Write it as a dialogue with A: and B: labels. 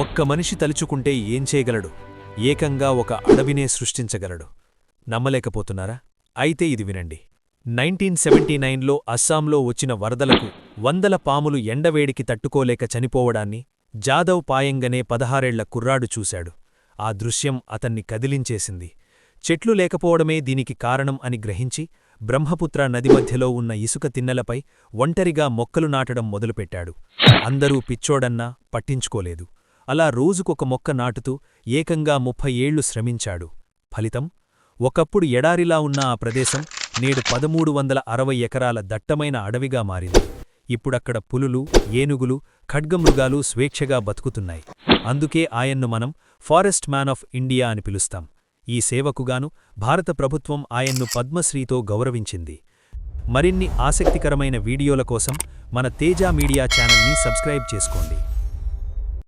A: ఒక్క మనిషి తలుచుకుంటే ఏం చేయగలడు? ఏకంగా ఒక అడవినే సృష్టించగలడు. నమ్మలేకపోతున్నారా? అయితే ఇది వినండి. నైన్టీన్ సెవెంటీ నైన్లో అస్సాంలో వచ్చిన వరదలకు వందల పాములు ఎండవేడికి తట్టుకోలేక చనిపోవడాన్ని జాదవ్ పాయంగనే పదహారేళ్ళ కుర్రాడు చూశాడు. ఆ దృశ్యం అతన్ని కదిలించేసింది. చెట్లు లేకపోవడమే దీనికి కారణం అని గ్రహించి బ్రహ్మపుత్ర నది మధ్యలో ఉన్న ఇసుక తిన్నెలపై ఒంటరిగా మొక్కలు నాటడం మొదలుపెట్టాడు. అందరూ పిచ్చోడన్నా పట్టించుకోలేదు. అలా రోజుకొక మొక్క నాటుతూ ఏకంగా ముప్పై ఏళ్ళు శ్రమించాడు. ఫలితం ఒకప్పుడు ఎడారిలా ఉన్న ఆ ప్రదేశం నేడు పదమూడు వందల అరవై ఎకరాల దట్టమైన అడవిగా మారింది. ఇప్పుడక్కడ పులులు ఏనుగులు ఖడ్గమృగాలు స్వేచ్ఛగా బతుకుతున్నాయి. అందుకే ఆయన్ను మనం ఫారెస్ట్ మ్యాన్ ఆఫ్ ఇండియా అని పిలుస్తాం. ఈ సేవకుగాను భారత ప్రభుత్వం ఆయన్ను పద్మశ్రీతో గౌరవించింది. మరిన్ని ఆసక్తికరమైన వీడియోల కోసం మన తేజ మీడియా ఛానల్ని సబ్స్క్రైబ్ చేసుకోండి.